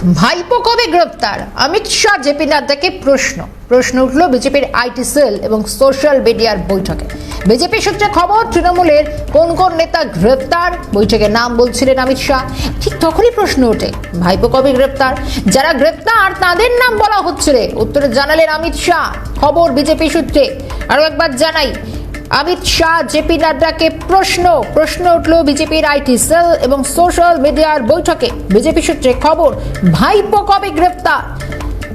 ভাইপো কবে গ্রেপ্তার? অমিত শাহ জেপি নাড্ডাকে প্রশ্ন। প্রশ্ন উঠল বিজেপির আইটি সেল এবং সোশ্যাল মিডিয়ার বৈঠকে। বিজেপি সূত্রে খবর, তৃণমূলের কোন কোন নেতা গ্রেপ্তার? বৈঠকে নাম বলছিলেন অমিত শাহ। ঠিক তখনই প্রশ্ন ওঠে, ভাইপো কবে গ্রেপ্তার? যারা গ্রেপ্তার, তাদের নাম বলা হচ্ছে রে। উত্তরে জানালেন অমিত শাহ। খবর বিজেপি সূত্রে। আরও একবার জানাই অমিত শাহ জেপি নাড্ডাকে প্রশ্ন প্রশ্ন উঠল বিজেপির আইটি সেল এবং সোশ্যাল মিডিয়ার বৈঠকে। বিজেপি সূত্রে খবর, ভাইপো কবে গ্রেপ্তার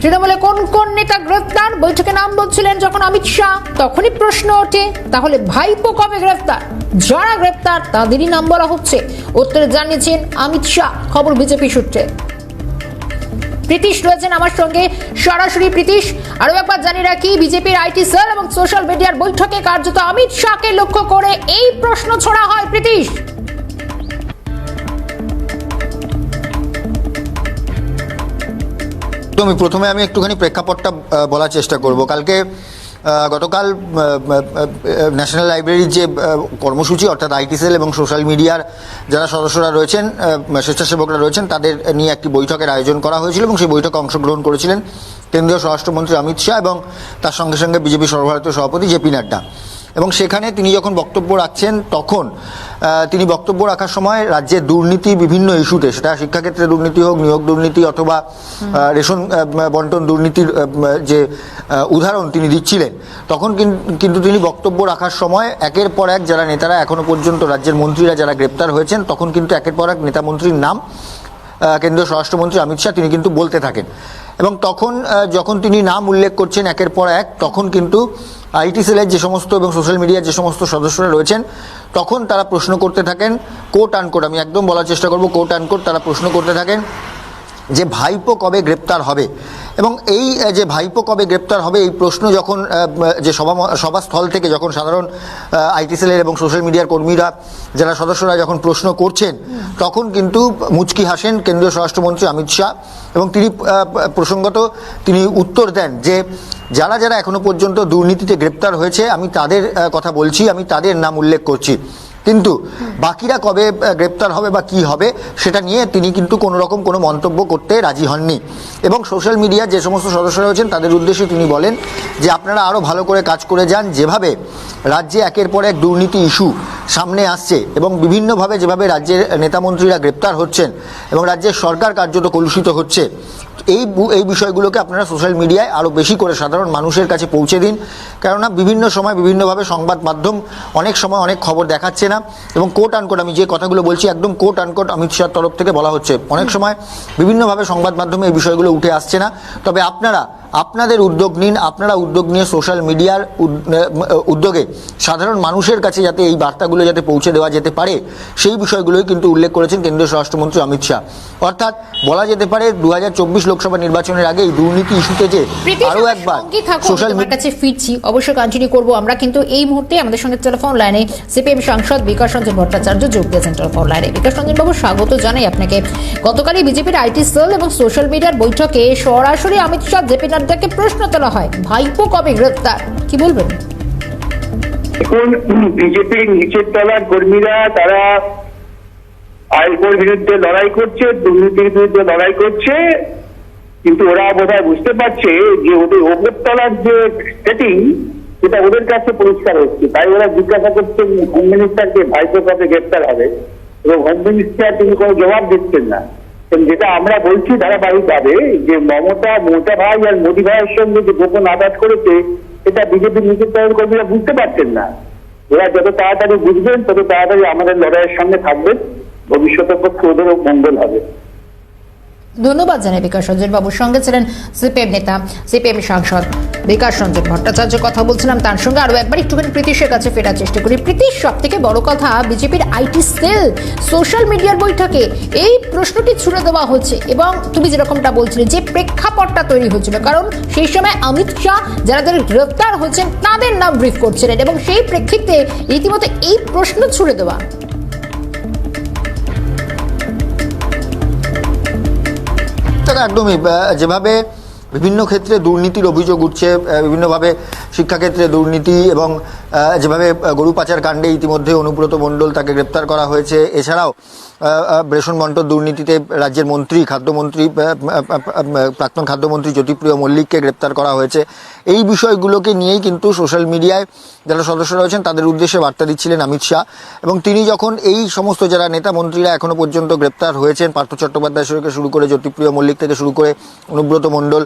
তৃণমূলে কোন কোন নেতা গ্রেফতার? বৈঠকে নাম বলছিলেন যখন অমিত শাহ, তখনই প্রশ্ন ওঠে, তাহলে ভাইপো কবে গ্রেপ্তার যারা গ্রেপ্তার তাদেরই নাম বলা হচ্ছে। উত্তরে জানিয়েছেন অমিত শাহ, খবর বিজেপি সূত্রে। প্রীতিশ রয়েছেন আমার সঙ্গে। সরাসরি প্রীতিশ আরও একবার জানিয়ে রাখি, বিজেপির আইটি সেল এবং সোশ্যাল মিডিয়ার বৈঠকে কার্যত অমিত শাহকে লক্ষ্য করে এই প্রশ্ন ছোড়া হয়। প্রীতিশ। তুমি প্রথমে আমি একটুখানি প্রেক্ষাপটটা বলার চেষ্টা করব। কালকে গতকাল ন্যাশনাল লাইব্রেরির যে কর্মসূচি, অর্থাৎ আইটি সেল এবং সোশ্যাল মিডিয়ার যারা সদস্যরা রয়েছেন স্বেচ্ছাসেবকরা রয়েছেন, তাদের নিয়ে একটি বৈঠকের আয়োজন করা হয়েছিল এবং সেই বৈঠকে অংশগ্রহণ করেছিলেন কেন্দ্রীয় স্বরাষ্ট্রমন্ত্রী অমিত শাহ এবং তার সঙ্গে সঙ্গে বিজেপি সর্বভারতীয় সভাপতি জেপি নাড্ডা। এবং সেখানে তিনি যখন বক্তব্য রাখছেন, তখন তিনি বক্তব্য রাখার সময় রাজ্যে দুর্নীতি বিভিন্ন ইস্যুতে, সেটা শিক্ষাক্ষেত্রে দুর্নীতি হোক, নিয়োগ দুর্নীতি অথবা রেশন বন্টন দুর্নীতির যে উদাহরণ তিনি দিচ্ছিলেন, তখন কিন্তু তিনি বক্তব্য রাখার সময় একের পর এক যারা নেতারা এখনও পর্যন্ত রাজ্যের মন্ত্রীরা যারা গ্রেপ্তার হয়েছেন, তখন কিন্তু একের পর এক নেতা মন্ত্রীর নাম কেন্দ্রীয় স্বরাষ্ট্রমন্ত্রী অমিত শাহ, তিনি কিন্তু বলতে থাকেন। এবং তখন যখন তিনি নাম উল্লেখ করছেন একের পর এক, তখন কিন্তু আইটি সেলের যে সমস্ত এবং সোশ্যাল মিডিয়ার যে সমস্ত সদস্যরা রয়েছেন, তখন তারা প্রশ্ন করতে থাকেন, কোট আনকোট, আমি একদম বলার চেষ্টা করব, কোট আনকোট তারা প্রশ্ন করতে থাকেন। যে ভাইপো কবে গ্রেপ্তার হবে? এবং এই যে ভাইপো কবে গ্রেপ্তার হবে, এই প্রশ্ন যখন যে সভা, সভাস্থল থেকে যখন সাধারণ আইটি এবং সোশ্যাল মিডিয়ার কর্মীরা, যারা সদস্যরা যখন প্রশ্ন করছেন, তখন কিন্তু মুচকি হাসেন কেন্দ্রীয় স্বরাষ্ট্রমন্ত্রী অমিত শাহ এবং তিনি প্রসঙ্গত তিনি উত্তর দেন যে যারা যারা এখনও পর্যন্ত দুর্নীতিতে গ্রেপ্তার হয়েছে, আমি তাদের কথা বলছি, আমি তাদের নাম উল্লেখ করছি। কিন্তু বাকিরা কবে গ্রেপ্তার হবে বা কি হবে, সেটা নিয়ে তিনি কিন্তু কোনো রকম কোনো মন্তব্য করতে রাজি হননি। এবং সোশ্যাল মিডিয়ার যে সমস্ত সদস্যরা রয়েছেন, তাদের উদ্দেশ্যে তিনি বলেন যে, আপনারা আরও ভালো করে কাজ করে যান। যেভাবে রাজ্যে একের পর এক দুর্নীতি ইস্যু সামনে আসছে এবং বিভিন্নভাবে যেভাবে রাজ্যের নেতামন্ত্রীরা গ্রেপ্তার হচ্ছেন এবং রাজ্যের সরকার কার্যত কলুষিত হচ্ছে, এই এই বিষয়গুলোকে আপনারা সোশ্যাল মিডিয়ায় আরও বেশি করে সাধারণ মানুষের কাছে পৌঁছে দিন। কেননা বিভিন্ন সময় বিভিন্নভাবে সংবাদ মাধ্যম অনেক সময় অনেক খবর দেখাচ্ছে না এবং কোট আনকোট আমি যে কথাগুলো বলছি একদম কোট আনকোট অমিত শাহর তরফ থেকে বলা হচ্ছে। অনেক সময় বিভিন্নভাবে সংবাদ মাধ্যমে এই বিষয়গুলো উঠে আসছে না। তবে আপনারা আপনাদের উদ্যোগ নিন আপনারা উদ্যোগ নিয়ে সোশ্যাল মিডিয়ার উদ্যোগে সাধারণ মানুষের কাছে যাতে এই বার্তাগুলো যাতে পৌঁছে দেওয়া যেতে পারে সেই বিষয়গুলোই কিন্তু উল্লেখ করেছেন কেন্দ্রীয় স্বরাষ্ট্রমন্ত্রী অমিত শাহ। অর্থাৎ বলা যেতে পারে দু লোকসভা নির্বাচনের আগে এই দুর্নীতি ইস্যুতে যে আরও একবার সোশ্যাল তোমার কাছে ফিরছি অবশ্যই কন্টিনিউ করব আমরা কিন্তু এই মুহূর্তে আমাদের সঙ্গে টেলিফোন লাইনে সিপিএম সাংসদ বিকাশ রঞ্জন ভট্টাচার্য যোগ দিয়েছেন টেলিফোন লাইনে বিকাশ রঞ্জন বাবু স্বাগত জানাই আপনাকে। গতকালই বিজেপির আইটি সেল এবং সোশ্যাল মিডিয়ার বৈঠকে সরাসরি অমিত শাহ জেপি নাড্ডাকে প্রশ্ন তোলা হয়, ভাইপো কবে গ্রেপ্তার? কি বলবেন? এখন বিজেপির নিচের তলার কর্মীরা, তারা আইনের বিরুদ্ধে লড়াই করছে, দুর্নীতির বিরুদ্ধে লড়াই করছে, কিন্তু ওরা বোধহয় বুঝতে পারছে যে ওদের ওপর তলার যে সেটিং সেটা ওদের কাছে পরিষ্কার হচ্ছে। তাই ওরা জিজ্ঞাসা করছেন হোম মিনিস্টারকে ভাইপো কবে গ্রেপ্তার হবে? এবং হোম মিনিস্টার তিনি কোনো জবাব দিচ্ছেন না। যেটা আমরা বলছি ধারাবাহিকভাবে যে মমতা মমতা ভাই আর মোদী ভাইয়ের সঙ্গে যে গোপন আঘাত করেছে, এটা বিজেপির নিজের তরফ কর্মীরা বুঝতে পারছেন না। ওরা যত তাড়াতাড়ি বুঝবেন, তত তাড়াতাড়ি আমাদের লড়াইয়ের সামনে থাকবেন। ভবিষ্যতের পক্ষে ওদেরও মঙ্গল হবে। ধন্যবাদ জানাই বিকাশ রঞ্জন বাবুর সঙ্গে ছিলেন সিপিএম নেতা, সিপিএম সাংসদ বিকাশ রঞ্জন ভট্টাচার্য কথা বলছিলাম তার সঙ্গে আরও একবার একটুখানি প্রীতিশের কাছে ফেরার চেষ্টা করি। প্রীতিশ সব থেকে বড় কথা, বিজেপির আইটি সেল, সোশ্যাল মিডিয়ার বৈঠকে এই প্রশ্নটি ছুড়ে দেওয়া হচ্ছে এবং তুমি যেরকমটা বলছিলে যে প্রেক্ষাপটটা তৈরি হচ্ছিল, কারণ সেই সময় অমিত শাহ যারা যারা গ্রেফতার হচ্ছেন তাদের নাম ব্রিফ করছিলেন এবং সেই প্রেক্ষিতে রীতিমতো এই প্রশ্ন ছুড়ে দেওয়া। একদমই যেভাবে বিভিন্ন ক্ষেত্রে দুর্নীতির অভিযোগ উঠছে বিভিন্নভাবে শিক্ষাক্ষেত্রে দুর্নীতি এবং যেভাবে গরু পাচার কাণ্ডে ইতিমধ্যে অনুব্রত মণ্ডল তাকে গ্রেপ্তার করা হয়েছে। এছাড়াও আহ, আহ, রেশন বন্টন দুর্নীতিতে রাজ্যের মন্ত্রী খাদ্যমন্ত্রী প্রাক্তন খাদ্যমন্ত্রী জ্যোতিপ্রিয় মল্লিককে গ্রেপ্তার করা হয়েছে। এই বিষয়গুলোকে নিয়েই কিন্তু সোশ্যাল মিডিয়ায় যারা সদস্য রয়েছেন তাদের উদ্দেশ্যে বার্তা দিচ্ছিলেন অমিত শাহ। এবং তিনি যখন এই সমস্ত যারা নেতা মন্ত্রীরা এখনও পর্যন্ত গ্রেপ্তার হয়েছেন পার্থ চট্টোপাধ্যায় থেকে শুরু করে জ্যোতিপ্রিয় মল্লিক থেকে শুরু করে অনুব্রত মণ্ডল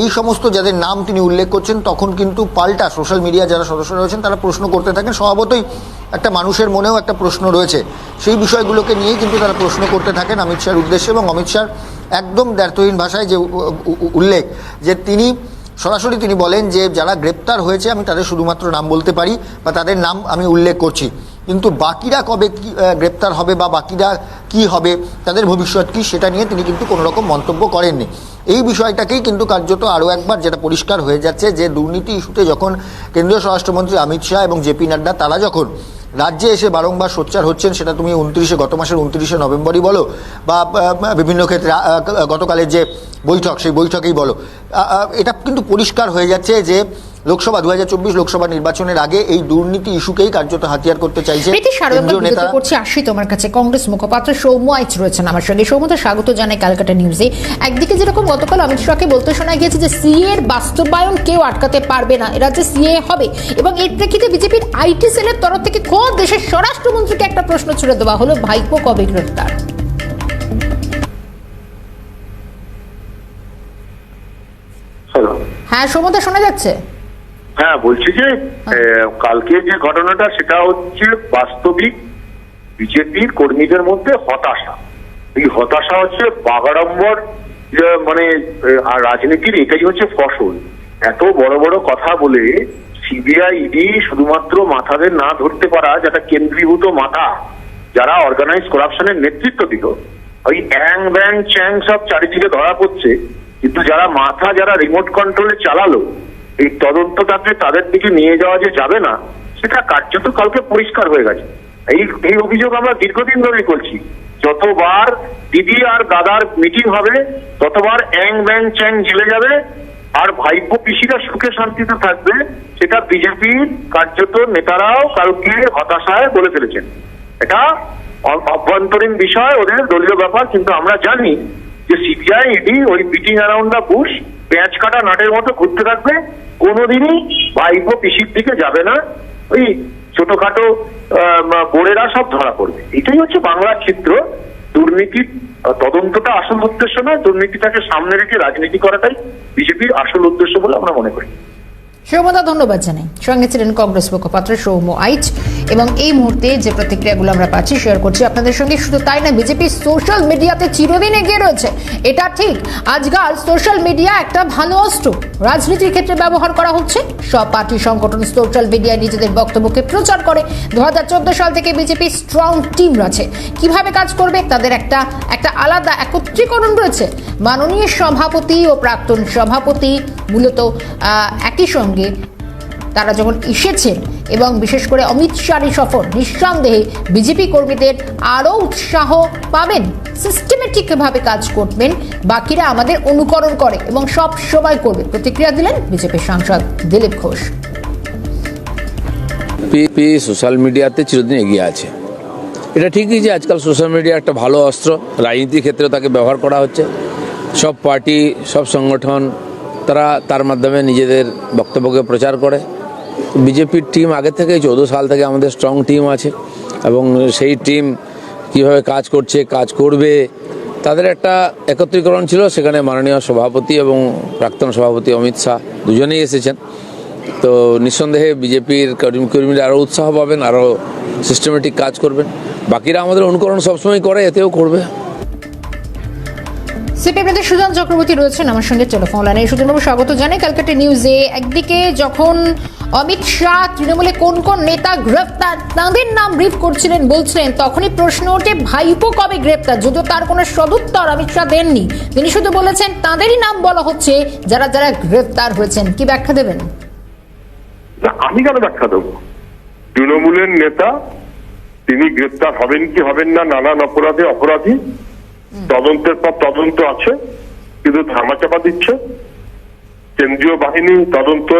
এই সমস্ত যাদের নাম তিনি উল্লেখ করছেন তখন কিন্তু পাল্টা সোশ্যাল মিডিয়া যারা সদস্য রয়েছেন তারা প্রশ্ন করতে থাকেন। স্বভাবতই একটা মানুষের মনেও একটা প্রশ্ন রয়েছে। সেই বিষয়গুলোকে নিয়েই কিন্তু তারা প্রশ্ন করতে থাকেন অমিত শাহর উদ্দেশ্যে এবং অমিত শাহর একদম দ্ব্যর্থহীন ভাষায় যে উল্লেখ, যে তিনি সরাসরি তিনি বলেন যে যারা গ্রেপ্তার হয়েছে, আমি তাদের শুধুমাত্র নাম বলতে পারি বা তাদের নাম আমি উল্লেখ করছি। কিন্তু বাকিরা কবে কি গ্রেপ্তার হবে বা বাকিরা কি হবে, তাদের ভবিষ্যৎ কি, সেটা নিয়ে তিনি কিন্তু কোনো রকম মন্তব্য করেননি। এই বিষয়টাকেই কিন্তু কার্যত আরও একবার যেটা পরিষ্কার হয়ে যাচ্ছে যে দুর্নীতি ইস্যুতে যখন কেন্দ্রীয় স্বরাষ্ট্রমন্ত্রী অমিত শাহ এবং জেপি নাড্ডা, তারা যখন রাজ্যে এসে বারংবার সোচ্চার হচ্ছেন, সেটা তুমি উনত্রিশে, গত মাসের উনত্রিশে নভেম্বরই বলো বা বিভিন্ন ক্ষেত্রে গতকালের যে বৈঠক, সেই বৈঠকেই বলো। এটা কিন্তু পরিষ্কার হয়ে যাচ্ছে যে লোকসভা দু হাজার চব্বিশ লোকসভা নির্বাচনের আগে এই দুর্নীতি ইস্যুকেই কার্যত হাতিয়ার করতে চাইছে নেতা করছি আসি তোমার কাছে কংগ্রেস মুখপাত্র সৌম্য আইচ রয়েছেন আমার সঙ্গে। সৌম্যতা স্বাগত জানাই ক্যালকাটা নিউজে। একদিকে যেরকম গতকাল অমিত শাহকে বলতে শোনা গিয়েছে যে সিএ এর বাস্তবায়ন কেউ আটকাতে পারবে না এরা যে সিএ হবে। এবং এর প্রেক্ষিতে বিজেপির আইটি সেলের তরফ থেকে খোদ দেশের স্বরাষ্ট্রমন্ত্রীকে একটা প্রশ্ন ছুড়ে দেওয়া হলো ভাইপো কবে গ্রেফতার? হ্যাঁ সৌম্যতা শোনা যাচ্ছে? হ্যাঁ বলছি যে আহ, কালকে যে ঘটনাটা সেটা হচ্ছে বাস্তবিক বিজেপির কর্মীদের মধ্যে হতাশা। এই হতাশা হচ্ছে বাগাড়ম্বর মানে আর রাজনীতির এটাই হচ্ছে ফসল। এত বড় বড় কথা বলে সিবিআই ইডি শুধুমাত্র মাথাদের না ধরতে পারা যেটা কেন্দ্রীভূত মাথা যারা অর্গানাইজ করাপশনের নেতৃত্ব দিল। ওই অ্যাং ব্যাং চ্যাং সব চারিদিকে ধরা পড়ছে। কিন্তু যারা মাথা যারা রিমোট কন্ট্রোলে চালালো এই তদন্তটাকে তাদের দিকে নিয়ে যাওয়া যে যাবে না, সেটা কার্যত কালকে পরিষ্কার হয়ে গেছে। এই এই অভিযোগ আমরা দীর্ঘদিন ধরেই করছি। যতবার দিদি আর দাদার মিটিং হবে, ততবার অ্যাং ব্যাং চ্যাং জেলে যাবে, আর ভাইপো পিসিরা সুখে শান্তিতে থাকবে, সেটা বিজেপির কার্যত নেতারাও কালকে হতাশায় বলে ফেলেছেন। এটা অভ্যন্তরীণ বিষয়, ওদের দলীয় ব্যাপার, কিন্তু আমরা জানি যে সিবিআই, ইডি, ওই মিটিং অ্যারাউন্ড দ্য বুশ পেঁয়াজ কাটা নাটের মতো ঘুরতে থাকবে, কোনোদিনই ভাইপো পিসির দিকে যাবে না। ওই ছোটখাটো বোড়েরা সব ধরা পড়বে। এটাই হচ্ছে বাংলার চিত্র। দুর্নীতির তদন্তটা আসল উদ্দেশ্য নয়, দুর্নীতিটাকে সামনে রেখে রাজনীতি করাটাই বিজেপির আসল উদ্দেশ্য বলে আমরা মনে করি। সৌম্যদা, ধন্যবাদ জানাই। সঙ্গে ছিলেন কংগ্রেস মুখপাত্র সৌম্য আইচ। এবং এই মুহূর্তে যে প্রতিক্রিয়াগুলো আমরা পাচ্ছি শেয়ার করছি আপনাদের সঙ্গে, শুধু তাই না বিজেপি সোশ্যাল মিডিয়াতে চিরদিন এগিয়ে রয়েছে। এটা ঠিক, আজকাল সোশ্যাল মিডিয়া একটা ভালো অস্ত্র। রাজনীতির ক্ষেত্রে ব্যবহার করা হচ্ছে। সব পার্টি সংগঠন সোশ্যাল মিডিয়ায় নিজেদের বক্তব্যকে প্রচার করে। দু হাজার চোদ্দ সাল থেকে বিজেপি স্ট্রং টিম রয়েছে। কীভাবে কাজ করবে, তাদের একটা একটা আলাদা একত্রীকরণ রয়েছে। মাননীয় সভাপতি ও প্রাক্তন সভাপতি মূলত একই সঙ্গে তারা যখন এসেছেন এবং বিশেষ করে অমিত শাহর সফর, নিঃসন্দেহে বিজেপি কর্মীদের আরও উৎসাহ পাবেন সিস্টেমেটিকভাবে কাজ করবেন, বাকিরা আমাদের অনুকরণ করে এবং সব সময় করবে। প্রতিক্রিয়া দিলেন বিজেপির সাংসদ দিলীপ ঘোষ। পিপি সোশ্যাল মিডিয়াতে চিরদিন এগিয়ে আছে। এটা ঠিকই যে আজকাল সোশ্যাল মিডিয়া একটা ভালো অস্ত্র, রাজনীতির ক্ষেত্রে তাকে ব্যবহার করা হচ্ছে। সব পার্টি, সব সংগঠন তারা তার মাধ্যমে নিজেদের বক্তব্যকে প্রচার করে। বিজেপির টিম আগে থেকে চৌদ্দ সাল থেকে আমাদের স্ট্রং টিম আছে এবং সেই টিম কীভাবে কাজ করছে, কাজ করবে, তাদের একটা একত্রীকরণ ছিল। সেখানে মাননীয় সভাপতি এবং প্রাক্তন সভাপতি অমিত শাহ দুজনেই এসেছেন। তো নিঃসন্দেহে বিজেপির কর্মী কর্মীরা আরও উৎসাহ পাবেন আরও সিস্টেমেটিক কাজ করবেন। বাকিরা আমাদের অনুকরণ সবসময় করে, এতেও করবে। সিপিএম সুজন চক্রবর্তী রয়েছেন আমার সঙ্গে টেলিফোন লাইনে। সুজনবাবু স্বাগত জানাই ক্যালকাটা নিউজে একদিকে যখন অমিত শাহ তৃণমূলে কোন কোন নেতা গ্রেফতার, তাঁদের নাম ব্রিফ করছিলেন, বলছিলেন, তখনই প্রশ্ন ওঠে, ভাইপো কবে গ্রেফতার? যদিও তার কোনো সদুত্তর অমিত শাহ দেননি। তিনি শুধু বলেছেন, তাঁদেরই নাম বলা হচ্ছে, যারা যারা গ্রেফতার হয়েছেন। কি ব্যাখ্যা দেবেন? আমি কেন ব্যাখ্যা দেবো? তৃণমূলের নেতা, তিনি গ্রেপ্তার হবেন কি হবেন না, নানান অপরাধে অপরাধী। তদন্তের পর তদন্ত আছে, কিন্তু ধামাচাপা দিচ্ছে। কেন্দ্রীয় বাহিনী তদন্ত,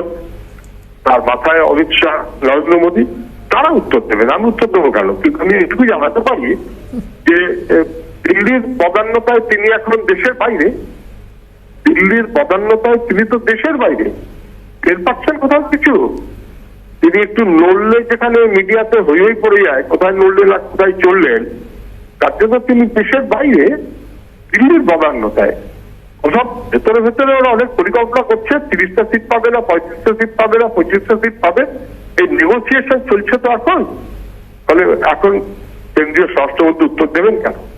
তার মাথায় অমিত শাহ, নরেন্দ্র মোদী, তারা উত্তর দেবেন আমি উত্তর দেবো কেন? কিন্তু আমি এটুকু জানাতে পারি যে দিল্লির পদান্নতায় তিনি এখন দেশের বাইরে। দিল্লির পদান্নতায় তিনি তো দেশের বাইরে। টের পাচ্ছেন কোথাও কিছু? তিনি একটু নড়লে যেখানে মিডিয়াতে হই হই পড়ে যায়, কোথায় নড়লেন আর কোথায় চললেন জন্য তিনি দেশের বাইরে দিল্লির বদান্নতায় ওসব ভেতরে ভেতরে ওরা অনেক পরিকল্পনা করছে, তিরিশটা সিট পাবে না, পঁয়ত্রিশটা সিট পাবে না, পঁচিশটা সিট পাবে। এই নেগোসিয়েশন চলছে তো এখন। ফলে এখন কেন্দ্রীয় স্বরাষ্ট্রমন্ত্রী উত্তর দেবেন কেন?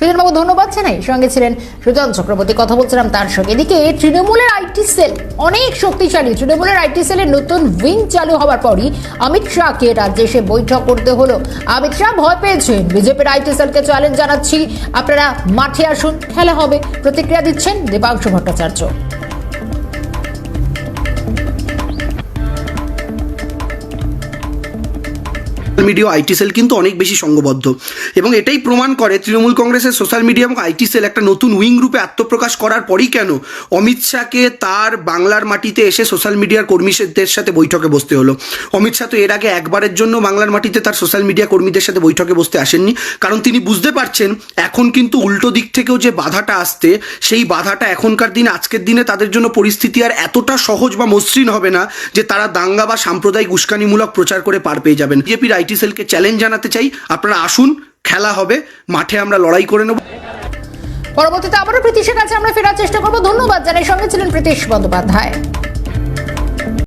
সুজনবাবু ধন্যবাদ জানাই। সঙ্গে ছিলেন সুজন চক্রবর্তী। কথা বলছিলাম তার সঙ্গে। এদিকে তৃণমূলের আইটি সেল অনেক শক্তিশালী। তৃণমূলের আইটি সেলের নতুন উইং চালু হওয়ার পরই অমিত শাহকে রাজ্যে এসে বৈঠক করতে হলো। অমিত শাহ ভয় পেয়েছেন। বিজেপির আইটি সেলকে চ্যালেঞ্জ জানাচ্ছি। আপনারা মাঠে আসুন। খেলা হবে। প্রতিক্রিয়া দিচ্ছেন Debangshu Bhattacharya. Media IT cell কিন্তু অনেক বেশি সংঘবদ্ধ এবং এটাই প্রমাণ করে তৃণমূল কংগ্রেসের সোশ্যাল মিডিয়া এবং আইটি সেল একটা নতুন উইং রূপে আত্মপ্রকাশ করার পরই কেন অমিত শাহকে তার বাংলার মাটিতে এসে সোশ্যাল মিডিয়ার কর্মীদের সাথে বৈঠকে বসতে হলো। অমিত শাহ তো এর আগে একবারের জন্য বাংলার মাটিতে তার সোশ্যাল মিডিয়া কর্মীদের সাথে বৈঠকে বসতে আসেননি। কারণ তিনি বুঝতে পারছেন, এখন কিন্তু উল্টো দিক থেকেও যে বাধাটা আসতে সেই বাধাটা এখনকার দিনে, আজকের দিনে তাদের জন্য পরিস্থিতি আর এতটা সহজ বা মসৃণ হবে না যে তারা দাঙ্গা বা সাম্প্রদায়িক উস্কানিমূলক প্রচার করে পার পেয়ে যাবেন। বিজেপির আইটি সেলকে চ্যালেঞ্জ জানাতে চাই। আপনারা আসুন, খেলা হবে, মাঠে আমরা লড়াই করে নেব। পরবর্তীতে আবারও প্রীতিশের কাছে আমরা ফেরার চেষ্টা করব। ধন্যবাদ জানাই, সঙ্গে ছিলেন প্রীতিশ বন্দ্যোপাধ্যায়।